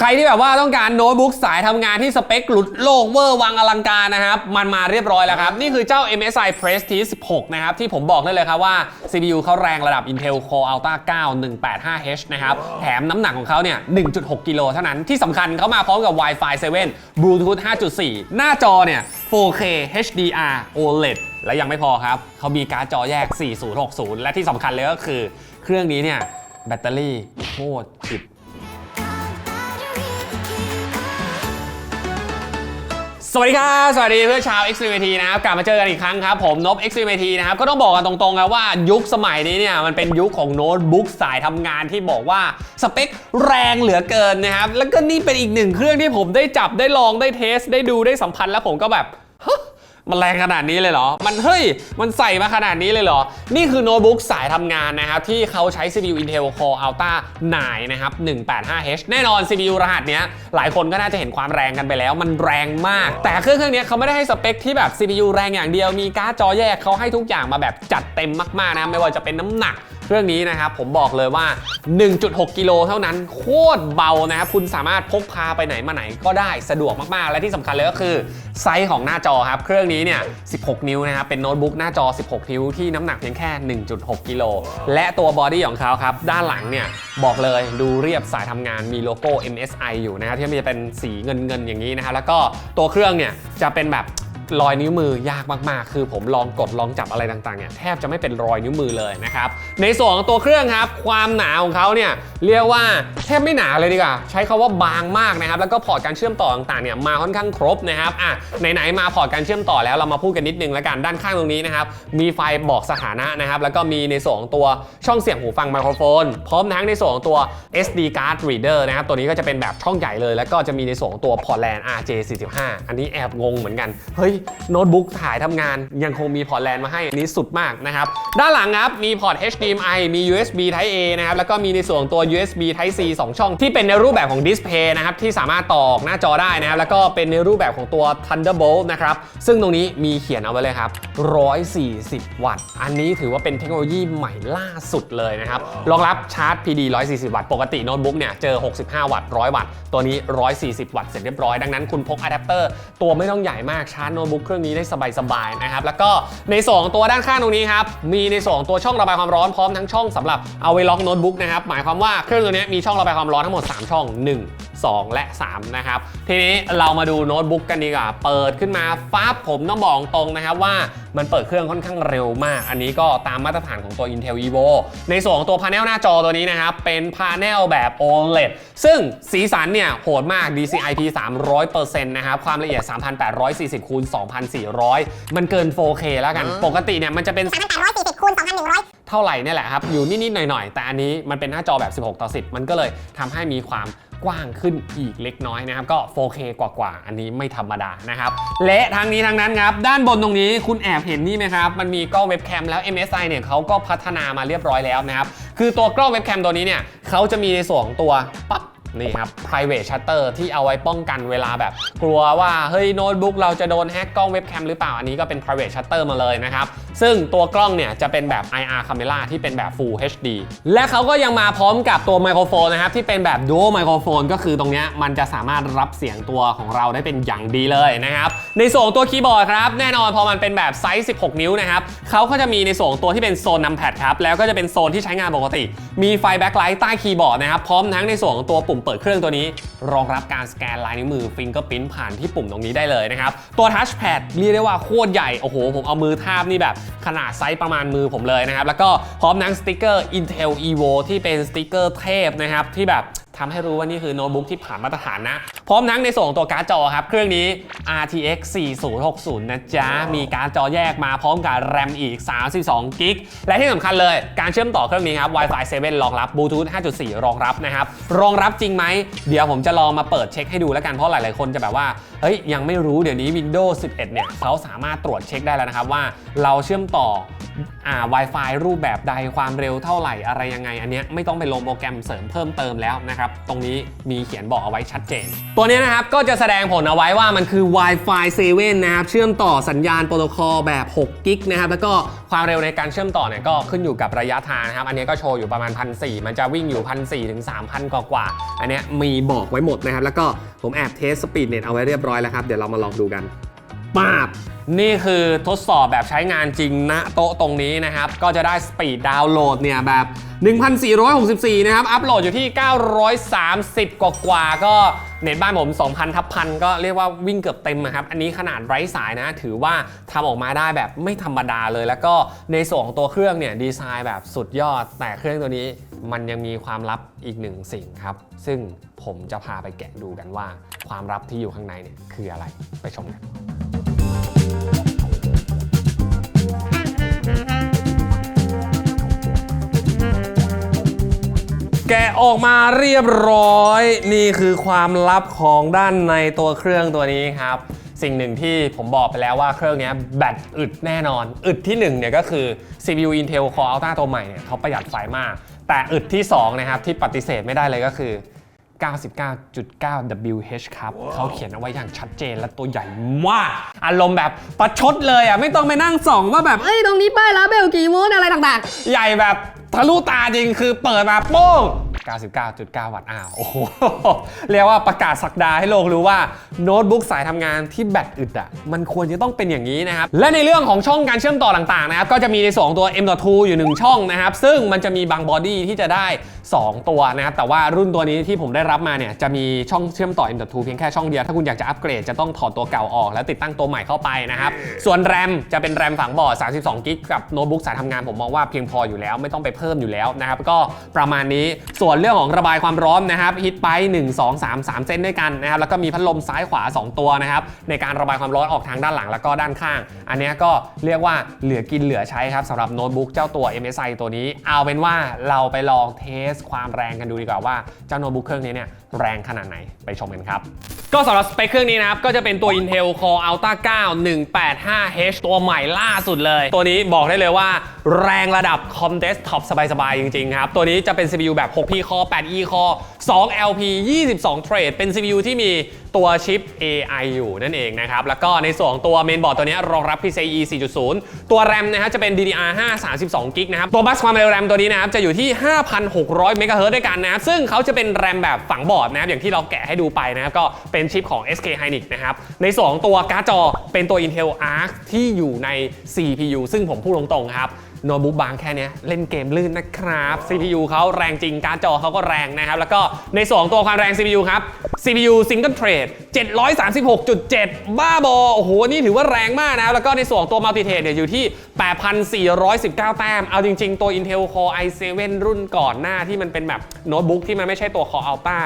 ใครที่แบบว่าต้องการโน้ตบุ๊กสายทำงานที่สเปคหลุดโลกเวอร์วังอลังการนะครับ มันมาเรียบร้อยแล้วครับ นี่คือเจ้า MSI Prestige 16 นะครับ ที่ผมบอกได้เลยครับว่า CPU เขาแรงระดับ Intel Core Ultra 9 185H นะครับ แถมน้ำหนักของเขาเนี่ย 1.6 กิโลเท่านั้น ที่สำคัญเขามาพร้อมกับ Wi-Fi 7 Bluetooth 5.4 หน้าจอเนี่ย 4K HDR OLED และยังไม่พอครับ เขามีการ์ดจอแยก 4060 และที่สำคัญเลยก็คือ เครื่องนี้เนี่ยแบตเตอรี่โคตรอึด สวัสดีครับสวัสดีเพื่อนชาว XVT นะครับกลับมาเจอกันอีกครั้งครับ ผมนบ XVT นะครับก็ต้องบอกกันตรงๆครับว่ายุคสมัยนี้เนี่ยมันเป็นยุคของโน้ตบุ๊กสายทำงานที่บอกว่าสเปคแรงเหลือเกินนะครับแล้วก็นี่เป็นอีกหนึ่งเครื่องที่ผมได้จับได้ลองได้เทส ได้ดูได้สัมผัสแล้วผมก็แบบ มันแรงขนาดนี้เลยเหรอ มันเฮ้ย มันใส่มาขนาดนี้เลยเหรอ นี่คือโน้ตบุ๊กสายทำงานนะครับ ที่เขาใช้ CPU Intel Core Ultra 9นะครับ 185H แน่นอน CPU รหัสเนี้ย หลายคนก็น่าจะเห็นความแรงกันไปแล้ว มันแรงมาก แต่เครื่องเครื่องนี้เขาไม่ได้ให้สเปคที่แบบ CPU แรงอย่างเดียว มีการ์ดจอแยกเขาให้ทุกอย่างมาแบบจัดเต็มมากๆนะ ไม่ว่าจะเป็นน้ำหนัก เครื่องนี้นะครับผมบอกเลยว่า 1.6 กิโลเท่านั้นโคตรเบานะครับคุณสามารถพกพาไปไหนมาไหนก็ได้สะดวกมากๆ และที่สำคัญเลยก็คือไซส์ของหน้าจอครับเครื่องนี้เนี่ย 16 นิ้วนะครับเป็นโน้ตบุ๊กหน้าจอ 16 นิ้วที่น้ำหนักเพียงแค่ 1.6 กิโลและตัวบอดี้ของเขาครับด้านหลังเนี่ยบอกเลยดูเรียบสายทำงานมีโลโก้ MSI อยู่นะครับที่มันจะเป็นสีเงินเงินๆอย่างนี้นะครับแล้วก็ตัวเครื่องเนี่ยจะเป็นแบบ รอยนิ้วมือยากมากๆ คือผมลองกดลองจับอะไรต่างๆเนี่ยแทบจะไม่เป็นรอยนิ้วมือเลยนะครับในส่วนของตัวเครื่องครับ ความหนาของเขาเนี่ยเรียกว่าแทบไม่หนาเลยดีกว่า ใช้คาว่าบางมากนะครับแล้วก็พอร์ตการเชื่อมต่อต่างๆเนี่ยมาค่อนข้างครบนะครับอะไหนๆมาพอร์ตการเชื่อมต่อแล้วเรามาพูดกันนิดนึงแล้วกันด้านข้างตรงนี้นะครับมีไฟบอกสถานะนะครับแล้วก็มีในส่วนของตัวช่องเสียงหูฟังไมโครโฟน พร้อมทั้งในส่วนของตัว SD card reader นะครับตัวนี้ก็จะเป็นแบบช่องใหญ่เลย แล้วก็จะมีในส่วนของตัวพอร์ตแลน RJ45 อันนี้แอบงงเหมือนกันเฮ้ยโน้ตบุ๊กถ่ายทำงานยังคงมีพอร์ตแลนมาให้อันนี้สุดมากนะครับ ด้านหลังครับ มีพอร์ต HDMI มี USB Type A นะครับ แล้วก็มีในส่วนตัว USB Type C 2 ช่อง ที่เป็นในรูปแบบของดิสเพย์นะครับ ที่สามารถต่อกหน้าจอได้นะครับ แล้วก็เป็นในรูปแบบของตัว Thunderbolt นะครับ ซึ่งตรงนี้มีเขียนเอาไว้เลยครับ 140 วัตต์ อันนี้ถือว่าเป็นเทคโนโลยีใหม่ล่าสุดเลยนะครับ รองรับชาร์จ PD 140 วัตต์ ปกติโน้ตบุ๊กเนี่ยเจอ 65 วัตต์ 100 วัตต์ ตัวนี้ 140 วัตต์ เสร็จเรียบร้อย ดังนั้นคุณพกอะแดปเตอร์ตัวไม่ต้องใหญ่มากชาร์จโน้ตบุ๊กเครื่องนี้ได้สบายๆนะครับแล้วก็ในส่วนของตัวด้านข้างตรงนี้ครับมีในส่วนของตัวช่องระบายความร้อนพร้อมทั้งช่องสำหรับเอาไว้ล็อกโน้ตบุ๊กนะครับหมายความว่าเครื่องตัวนี้มีช่องระบายความร้อนทั้งหมด 3 ช่อง 1 2 และ 3 นะครับ ทีนี้เรามาดูโน้ตบุ๊กกันดีกว่า เปิดขึ้นมาฟ้าบผมต้องบอกตรงนะครับว่ามันเปิดเครื่องค่อนข้างเร็วมาก อันนี้ก็ตามมาตรฐานของตัว Intel Evo ในส่วนของตัวพาเนลหน้าจอตัวนี้นะครับ เป็นพาเนลแบบ OLED ซึ่งสีสันเนี่ยโหดมาก DCI-P 300%นะครับ ความละเอียด 3840คูณ2400 มันเกิน 4K แล้วกัน ปกติเนี่ยมันจะเป็น 3,840คูณ2,100เท่าไหร่เนี่ยแหละครับ อยู่นิด ๆ หน่อย ๆ แต่อันนี้มันเป็นหน้าจอแบบ 16 ต่อ 10 มันก็เลยทำให้มีความ กว้างขึ้นอีกเล็กน้อยนะครับ ก็ 4K กว่าๆ อันนี้ไม่ธรรมดานะครับ และทางนี้ทางนั้นครับ ด้านบนตรงนี้คุณแอบเห็นนี่ไหมครับ มันมีกล้องเว็บแคมแล้ว MSI เนี่ยเขาก็พัฒนามาเรียบร้อยแล้วนะครับ คือตัวกล้องเว็บแคมตัวนี้เนี่ยเขาจะมีในส่วนของตัวปั๊บ นี่ครับ private shutter ที่เอาไว้ป้องกันเวลาแบบ กลัวว่าเฮ้ยโน้ตบุ๊กเราจะโดนแฮ็กกล้องเว็บแคมหรือเปล่า อันนี้ก็เป็น private shutter มาเลยนะครับ ซึ่งตัวกล้องเนี่ยจะเป็นแบบ IR camera ที่เป็นแบบ full HD และเขาก็ยังมาพร้อมกับตัวไมโครโฟนนะครับ ที่เป็นแบบ dual ไมโครโฟนก็คือตรงเนี้ยมันจะสามารถรับเสียงตัวของเราได้เป็นอย่างดีเลยนะครับ ในส่วนตัวคีย์บอร์ดครับแน่นอนพอมันเป็นแบบไซส์ 16 นิ้วนะครับเขาก็จะมีในส่วนตัวที่เป็นโซนนัมแพดครับแล้วก็จะเป็นโซนที่ใช้งานปกติ มีไฟแบ็คไลท์ใต้คีย์บอร์ดนะครับพร้อมทั้งในส่วนของตัวปุ่มเปิดเครื่องตัวนี้ รองรับการสแกนลายนิ้วมือฟิงเกอร์พิ้นผ่านที่ปุ่มตรงนี้ได้เลยนะครับ ตัวทัชแพดเรียกได้ว่าโคตรใหญ่ โอ้โห ผมเอามือทาบนี่แบบขนาดไซส์ประมาณมือผมเลยนะครับ แล้วก็พร้อมนังสติกเกอร์ Intel Evo ที่เป็นสติกเกอร์เทพนะครับที่แบบ ทำให้รู้ว่านี่คือโน้ตบุ๊กที่ผ่านมาตรฐานนะ พร้อมทั้งในส่วนของตัวการ์ดจอครับ เครื่องนี้ RTX 4060 นะจ๊ะ มีการ์ดจอแยกมาพร้อมกับแรมอีก 32กิกและที่สำคัญเลยการเชื่อมต่อเครื่องนี้ครับ Wi-Fi 7 รองรับ Bluetooth 5.4 รองรับนะครับ รองรับจริงไหม เดี๋ยวผมจะลองมาเปิดเช็คให้ดูแล้วกันเพราะหลาย ๆ คนจะแบบว่าเฮ้ยยังไม่รู้เดี๋ยวนี้ Windows 11 เนี่ยเขาสามารถตรวจเช็คได้แล้วนะครับว่าเราเชื่อมต่อ อ่า Wi-Fi รูปแบบใดความเร็วเท่าไหร่อะไรยังไง อันเนี้ยไม่ต้องไปลงโปรแกรมเสริมเพิ่มเติมแล้วนะครับตรงนี้มีเขียนบอกเอาไว้ชัดเจน ตัวนี้นะครับก็จะแสดงผลเอาไว้ว่ามันคือ Wi-Fi 7 นะครับเชื่อมต่อสัญญาณโปรโตคอลแบบ6กิกนะครับแล้วก็ความเร็วในการเชื่อมต่อเนี่ยก็ขึ้นอยู่กับระยะทางนะครับอันนี้ก็โชว์อยู่ประมาณ1,400มันจะวิ่งอยู่1,400ถึง3,000กว่ากว่าๆอันนี้มีบอกไว้หมดนะครับแล้วก็ผมแอบเทสสปีดเน็ตเอาไว้เรียบร้อยแล้วครับเดี๋ยวเรามาลองดูกัน ปาบนี่คือทดสอบแบบใช้งานจริงณโต๊ะตรงนี้นะครับ ก็จะได้สปีดดาวน์โหลดเนี่ยแบบ 1,464 นะครับ อัพโหลดอยู่ที่ 930 กว่ากว่าก็เน็ตบ้านผม 2,000 ทับพันก็เรียกว่าวิ่งเกือบเต็มนะครับ อันนี้ขนาดไร้สายนะ ถือว่าทำออกมาได้แบบไม่ธรรมดาเลย แล้วก็ในส่วนของตัวเครื่องเนี่ยดีไซน์แบบสุดยอด แต่เครื่องตัวนี้มันยังมีความลับอีกหนึ่งสิ่งครับ ซึ่งผมจะพาไปแกะดูกันว่า ความลับที่อยู่ข้างในเนี่ยคืออะไรไปชมกัน แกะออกมาเรียบร้อย นี่คือความลับของด้านในตัวเครื่องตัวนี้ครับ สิ่งหนึ่งที่ผมบอกไปแล้วว่าเครื่องเนี้ยแบตอึดแน่นอน อึดที่1เนี่ยก็คือ CPU Intel Core Ultra ตัวใหม่เนี่ยเขาประหยัดไฟมาก แต่อึดที่2นะครับที่ปฏิเสธไม่ได้เลยก็คือ 99.9 WH ครับ เขาเขียนเอาไว้อย่างชัดเจนและตัวใหญ่มาก อารมณ์แบบประชดเลยอะ ไม่ต้องไปนั่งส่องว่าแบบ เอ้ย ตรงนี้ป้ายลาเบลกี่โวลต์อะไรต่างๆ ใหญ่แบบ ทะลุตาจริงคือเปิดมาโป้ง 99.9 วัตต์อ้าวโอ้โหเรียกว่าประกาศสักดาให้โลกรู้ว่าโน้ตบุ๊กสายทำงานที่แบตอึดอะมันควรจะต้องเป็นอย่างนี้นะครับ และในเรื่องของช่องการเชื่อมต่อต่างๆนะครับก็จะมีในส่วนของตัว M.2 อยู่ 1 ช่องนะครับ ซึ่งมันจะมีบางบอดี้ที่จะได้ 2 ตัวนะครับ แต่ว่ารุ่นตัวนี้ที่ผมได้รับมาเนี่ยจะมีช่องเชื่อมต่อ M.2 เพียงแค่ช่องเดียว ถ้าคุณอยากจะอัปเกรดจะต้องถอดตัวเก่าออก แล้วติดตั้งตัวใหม่เข้าไปนะครับส่วนแรมจะเป็นแรมฝังบอร์ด32กิกกับโน้ตบุ๊กสายทำงานผมมองว่าเพียงพออยู่แล้วไม่ต้องไปเพิ่มอยู่แล้วนะครับก็ประมาณนี้ส่วนเรื่องของระบายความร้อนนะครับฮิตไป 1 2 3 3 เส้นด้วยกันนะครับแล้วก็มีพัดลมซ้ายขวา 2 ตัวนะครับในการระบายความร้อนออกทางด้านหลังแล้วก็ด้านข้าง อันนี้ก็เรียกว่าเหลือกินเหลือใช้ครับสำหรับโน้ตบุ๊กเจ้าตัว MSI ตัวนี้ เอาเป็นว่าเราไปลองเทสความแรงกันดูดีกว่าว่าเจ้าโน้ตบุ๊กเครื่องนี้เนี่ยแรงขนาดไหนไปชมกันครับ ก็สำหรับสเปคเครื่องนี้นะครับ ก็จะเป็นตัว Intel Core Ultra 9 185H ตัวใหม่ล่าสุดเลย ตัวนี้บอกได้เลยว่า แรงระดับคอมเดสท็อปสบายๆ จริงๆ ครับ ตัวนี้จะเป็น CPU แบบ 6P Core 8E Core 2 LP 22 Thread เป็น CPU ที่มีตัวชิป AI อยู่นั่นเองนะครับ แล้วก็ในส่วนของตัวเมนบอร์ดตัวนี้รองรับ PCIe 4.0 ตัว RAM นะครับจะเป็น DDR5 32 g b นะครับ ตัวบัสความเร็ว RAM ตัวนี้นะครับจะอยู่ที่ 5,600 MHz ด้วยกันนะครับ ซึ่งเขาจะเป็น RAM แบบฝังบอร์ดนะครับ อย่างที่เราแกะให้ดูไปนะครับ ก็เป็นชิปของ SK Hynix นะครับ ในส่วนของตัวการ์ดจอเป็นตัว Intel Arc ที่อยู่ใน CPU ซึ่งผมพูดตรงๆครับ โน้ตบุ๊กบางแค่เนี้ยเล่นเกมลื่นนะครับ CPU เขาแรงจริงการจอเขาก็แรงนะครับ แล้วก็ในส่วนของตัวความแรง CPU ครับ CPU Single Thread 736.7 บ้าบอ โอ้โห นี่ถือว่าแรงมากนะ แล้วก็ในส่วนของตัว Multi Thread เนี่ยอยู่ที่ 8,419 แต้ม เอาจริง ๆ ตัว Intel Core i7 รุ่นก่อนหน้าที่มันเป็นแบบโน้ตบุ๊กที่มันไม่ใช่ตัว Core Ultra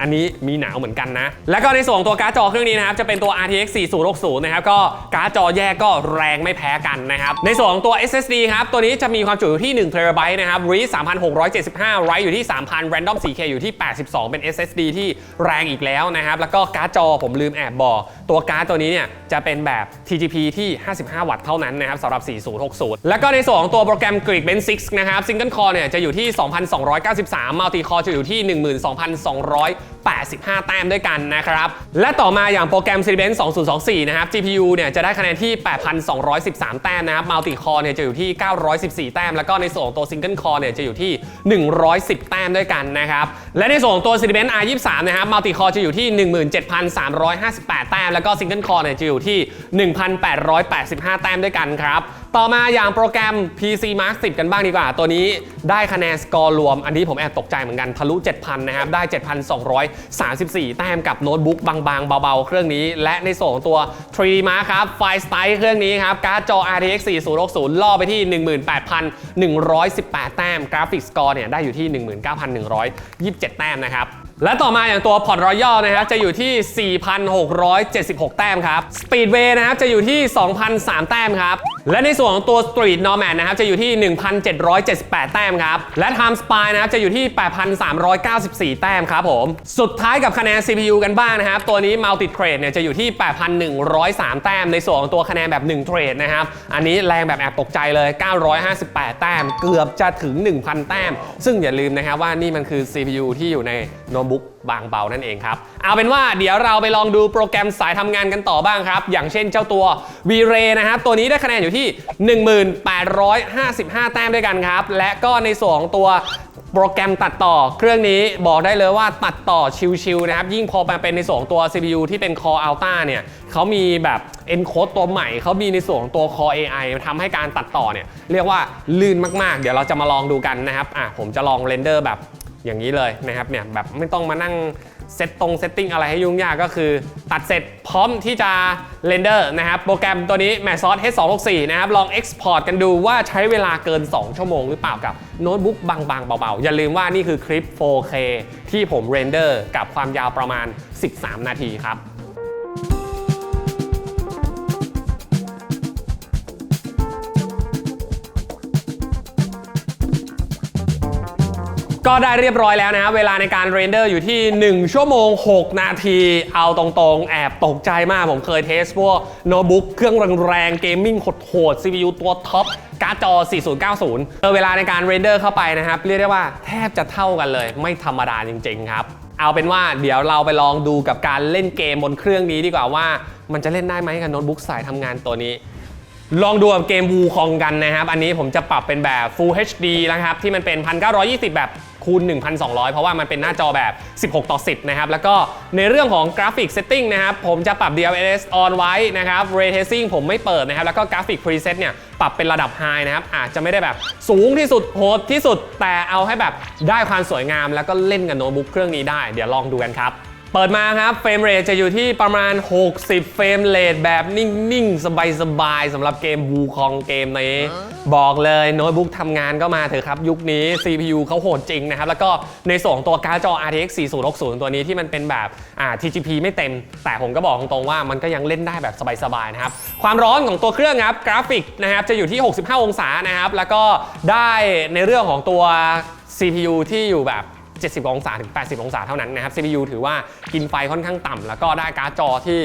อันนี้มีหนาวเหมือนกันนะ แล้วก็ในส่วนตัวการ์ดจอเครื่องนี้นะครับจะเป็นตัว RTX 4060 นะครับก็การ์ดจอแยกก็แรงไม่แพ้กันนะครับในส่วนตัว SSD ครับตัวนี้จะมีความจุอยู่ที่1 t b นะครับ read 3,675 write อยู่ที่ 3,000 random 4K อยู่ที่ 82 เป็น SSD ที่แรงอีกแล้วนะครับแล้วก็การ์ดจอผมลืมแอบบอกตัวการ์ดตัวนี้เนี่ยจะเป็นแบบ TGP ที่ 55 วัตต์เท่านั้นนะครับสำหรับ 4060 แล้วก็ในส่วนของตัวโปรแกรม Geekbench 6นะครับ Single Core เนี่ยจะอยู่ที่ 2,293 Multi Core จะอยู่ที่85 แต้มด้วยกันนะครับ และต่อมาอย่างโปรแกรม Cinebench 2024 นะครับ GPU เนี่ยจะได้คะแนนที่ 8,213 แต้มนะครับ Multi Core เนี่ยจะอยู่ที่ 914 แต้ม แล้วก็ในส่วนของตัว Single Core เนี่ยจะอยู่ที่ 110 แต้มด้วยกันนะครับ และในส่วนของตัว Cinebench R23 นะครับ Multi Core จะอยู่ที่ 17,358 แต้ม แล้วก็ Single Core เนี่ยจะอยู่ที่ 1,885 แต้มด้วยกันครับ ต่อมาอย่างโปรแกรม PC Mark 10 กันบ้างดีกว่า ตัวนี้ได้คะแนนสกอร์รวม อันนี้ผมแอบตกใจเหมือนกันทะลุ 7,000 นะครับ ได้ 7,234 แต้มกับโน้ตบุ๊กบางๆ เบาๆ เครื่องนี้ และในส่วนของตัว 3D Mark ครับ ไฟสไตล์เครื่องนี้ครับ การ์ดจอ RTX 4060 ล่อไปที่ 18,118 แต้ม กราฟิกสกอร์เนี่ยได้อยู่ที่ 19,127 แต้มนะครับและต่อมาอย่างตัวพอร์ตรอยัลนะครับจะอยู่ที่ 4,676 แต้มครับ Speedway นะครับจะอยู่ที่ 2,003 แต้มครับและในส่วนของตัว Street Nomad นะครับจะอยู่ที่ 1,778 แต้มครับ และ Time Spy นะครับจะอยู่ที่ 8,394 แต้มครับผม สุดท้ายกับคะแนน CPU กันบ้างนะครับ ตัวนี้ Multi Trade เนี่ยจะอยู่ที่ 8,103 แต้ม ในส่วนของตัวคะแนนแบบ1เทรดนะครับ อันนี้แรงแบบแอบตกใจเลย 958 แต้ม เกือบจะถึง 1,000 แต้ม ซึ่งอย่าลืมนะครับว่านี่มันคือ CPU ที่อยู่ในโน้ตบุ๊กบางเบานั่นเองครับ เอาเป็นว่าเดี๋ยวเราไปลองดูโปรแกรมสายทำงานกันต่อบ้างครับ อย่างเช่นเจ้าตัว V-Ray นะครับตัวนี้ได้คะแนนอยู่ที่ 1855 แต้มด้วยกันครับ และก็ในส่วนของตัวโปรแกรมตัดต่อเครื่องนี้บอกได้เลยว่าตัดต่อชิวๆนะครับ ยิ่งพอมาเป็นในส่วนตัว CPU ที่เป็น Core Ultra เนี่ยเขามีแบบ encode ตัวใหม่ เขามีในส่วนของตัว Core AI ทำให้การตัดต่อเนี่ยเรียกว่าลื่นมากๆ เดี๋ยวเราจะมาลองดูกันนะครับอะผมจะลองเรนเดอร์แบบอย่างนี้เลยนะครับเนี่ยแบบไม่ต้องมานั่ง เซตตรงเซตติ้งอะไรให้ยุ่งยากก็คือ ตัดเสร็จพร้อมที่จะเรนเดอร์นะครับ โปรแกรมตัวนี้ m a s o s H264 นะครับ ลองเอ็กซ์พอร์ตกันดูว่าใช้เวลาเกิน 2 ชั่วโมงหรือเปล่ากับโน้ตบุ๊กบางๆ เบาๆ อย่าลืมว่านี่คือคลิป 4K ที่ผมเรนเดอร์กับความยาวประมาณ 13 นาทีครับ ก็ได้เรียบร้อยแล้วนะเวลาในการเรนเดอร์อยู่ที่ 1 ชั่วโมง 6 นาที เอาตรงๆ แอบตกใจมากผมเคยเทสพวกโน้ตบุ๊กเครื่องแรงๆเกมมิ่งโหดๆ CPU ตัวท็อปการ์ดจอ 4090เออเวลาในการเรนเดอร์เข้าไปนะครับ เรียกได้ว่าแทบจะเท่ากันเลย ไม่ธรรมดาจริงๆครับ เอาเป็นว่าเดี๋ยวเราไปลองดูกับการเล่นเกมบนเครื่องนี้ดีกว่าว่า มันจะเล่นได้ไหมกับโน้ตบุ๊กสายทำงานตัวนี้ลองดูกับเกมวูคองกันนะครับ อันนี้ผมจะปรับเป็นแบบ Full HD นะครับ ที่มันเป็น 1920 แบบ คูณ 1,200 เพราะว่ามันเป็นหน้าจอแบบ 16 ต่อ 10 นะครับ แล้วก็ในเรื่องของกราฟิกเซตติ้งนะครับ ผมจะปรับ DLSS on ไว้นะครับ Ray Tracing ผมไม่เปิดนะครับ แล้วก็กราฟิก preset เนี่ย ปรับเป็นระดับ High นะครับ อาจจะไม่ได้แบบสูงที่สุดโหดที่สุด แต่เอาให้แบบได้ความสวยงาม แล้วก็เล่นกับโน้ตบุ๊กเครื่องนี้ได้ เดี๋ยวลองดูกันครับ เปิดมาครับเฟรมเรทจะอยู่ที่ประมาณ 60 เฟรมเรทแบบนิ่ง ๆ สบาย ๆสำหรับเกมบูคองเกมนี้ บอกเลยโน้ตบุ๊กทำงานก็มาเถอะครับ ยุคนี้ CPU เขาโหดจริงนะครับ แล้วก็ในส่วนของตัวการ์ดจอ RTX 4060 ตัวนี้ที่มันเป็นแบบอ่า TGP ไม่เต็ม แต่ผมก็บอกตรงๆว่ามันก็ยังเล่นได้แบบสบาย ๆ นะครับ ความร้อนของตัวเครื่องครับกราฟิกนะครับจะอยู่ที่ 65 องศานะครับแล้วก็ได้ในเรื่องของตัว CPU ที่อยู่แบบ 70 องศาถึง 80 องศาเท่านั้นนะครับ CPU ถือว่ากินไฟค่อนข้างต่ำแล้วก็ได้การ์ดจอที่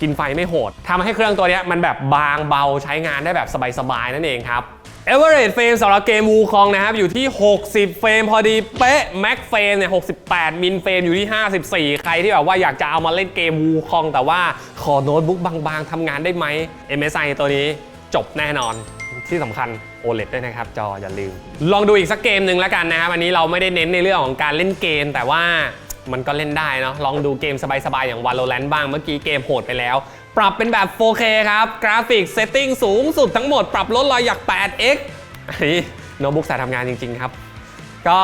กินไฟไม่โหดทำให้เครื่องตัวนี้มันแบบบางเบาใช้งานได้แบบสบายๆ นั่นเองครับ Average frame สำหรับเกม Wukong นะครับอยู่ที่ 60 เฟรมพอดีเป๊ะ Max frame เนี่ย 68 มิลเฟรมอยู่ที่ 54 ใครที่แบบว่าอยากจะเอามาเล่นเกม Wukong แต่ว่าขอโน้ตบุ๊กบางๆทำงานได้ไหม MSI ตัวนี้จบแน่นอนที่สำคัญ OLED ด้วยนะครับ จออย่าลืม ลองดูอีกสักเกมหนึ่งแล้วกันนะครับอันนี้เราไม่ได้เน้นในเรื่องของการเล่นเกม แต่ว่ามันก็เล่นได้เนาะลองดูเกมสบาย ๆ อย่าง Valorant บ้างเมื่อกี้เกมโหดไปแล้ว ปรับเป็นแบบ 4K ครับ กราฟิกเซตติ้งสูงสุดทั้งหมดปรับลดรอยหยัก 8x อันนี้โน้ตบุ๊กสายทำงานจริง ๆ ครับ ก็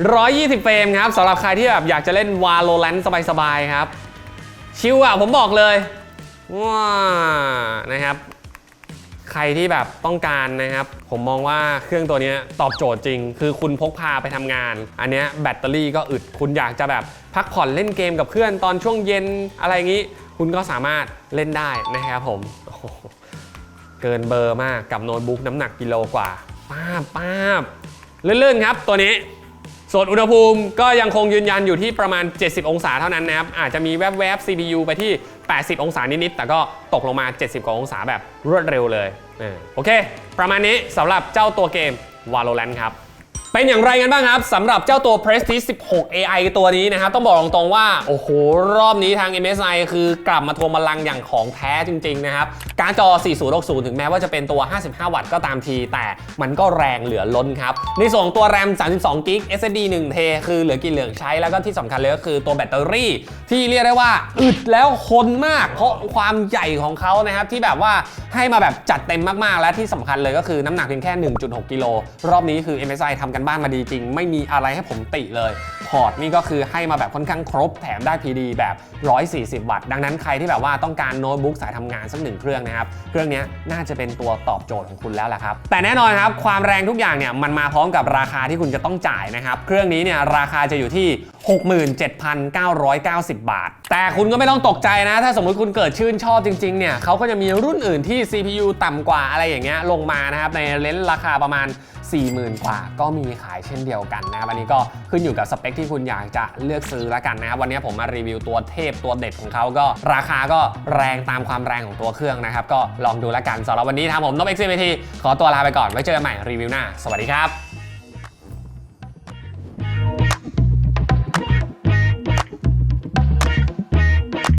120 เฟรมครับสำหรับใครที่แบบอยากจะเล่น Valorant สบาย ๆ ครับ ชิวอะผมบอกเลยว้านะครับ ใครที่แบบต้องการนะครับ ผมมองว่าเครื่องตัวนี้ตอบโจทย์จริง คือคุณพกพาไปทำงาน อันนี้แบตเตอรี่ก็อึด คุณอยากจะแบบพักผ่อนเล่นเกมกับเพื่อนตอนช่วงเย็นอะไรอย่างนี้ คุณก็สามารถเล่นได้นะครับผมเกินเบอร์มากกับโน้ตบุ๊กน้ำหนักกิโลกว่าป้าป้าบลื่นๆครับตัวนี้ส่วนอุณหภูมิก็ยังคงยืนยันอยู่ที่ประมาณ 70 องศาเท่านั้นนะครับ อาจจะมีแวบๆ CPU ไปที่ 80 องศานิดๆแต่ก็ตกลงมา 70 กว่าองศาแบบรวดเร็วเลยโอเค ประมาณนี้สำหรับเจ้าตัวเกม Valorant ครับ เป็นอย่างไรกันบ้างครับสำหรับเจ้าตัว Prestige 16 AI ตัวนี้นะครับต้องบอกตรงๆว่า โอ้โห รอบนี้ทาง MSI คือกลับมาทวงบัลลังก์อย่างของแท้จริงๆนะครับการจอ 4060 ถึงแม้ว่าจะเป็นตัว 55 วัตต์ก็ตามที แต่มันก็แรงเหลือล้นครับ ในส่วนของตัว RAM 32 g b SSD 1เทคือเหลือกินเหลือใช้แล้วก็ที่สำคัญเลยก็คือตัวแบตเตอรี่ ที่เรียกได้ว่าอึดแล้วคนมาก เพราะความใหญ่ของเขานะครับที่แบบว่าให้มาแบบจัดเต็มมากๆ และที่สำคัญเลยก็คือน้ำหนักเพียงแค่ 1.6 กิโลรอบนี้คือ MSI ทำกันบ้านมาดีจริง ไม่มีอะไรให้ผมติเลยพอร์ตนี่ก็คือให้มาแบบค่อนข้างครบแถมได้ PD แบบ 140 วัตต์ ดังนั้นใครที่แบบว่าต้องการโน้ตบุ๊กสายทำงานสักหนึ่งเครื่องนะครับ เครื่องนี้น่าจะเป็นตัวตอบโจทย์ของคุณแล้วล่ะครับ แต่แน่นอนครับ ความแรงทุกอย่างเนี่ยมันมาพร้อมกับราคาที่คุณจะต้องจ่ายนะครับ เครื่องนี้เนี่ยราคาจะอยู่ที่ 67,990 บาท แต่คุณก็ไม่ต้องตกใจนะ ถ้าสมมติคุณเกิดชื่นชอบจริงๆเนี่ยเขาก็จะมีรุ่นอื่นที่ CPU ต่ำกว่าอะไรอย่างเงี้ยลงมานะครับในเลนส์ราคาประมาณ 40,000 กว่าก็มีขายเช่นเดียวกันนะครับอันนี้ก็ขึ้นอยู่กับสเปคที่คุณอยากจะเลือกซื้อแล้วกันนะครับวันนี้ผมมารีวิวตัวเทพตัวเด็ดของเขาก็ราคาก็แรงตามความแรงของตัวเครื่องนะครับก็ลองดูแล้วกันสำหรับวันนี้ทางผมนบ XCVT ขอตัวลาไปก่อนไว้เจอกันใหม่รีวิวหน้าสวัสดีครับ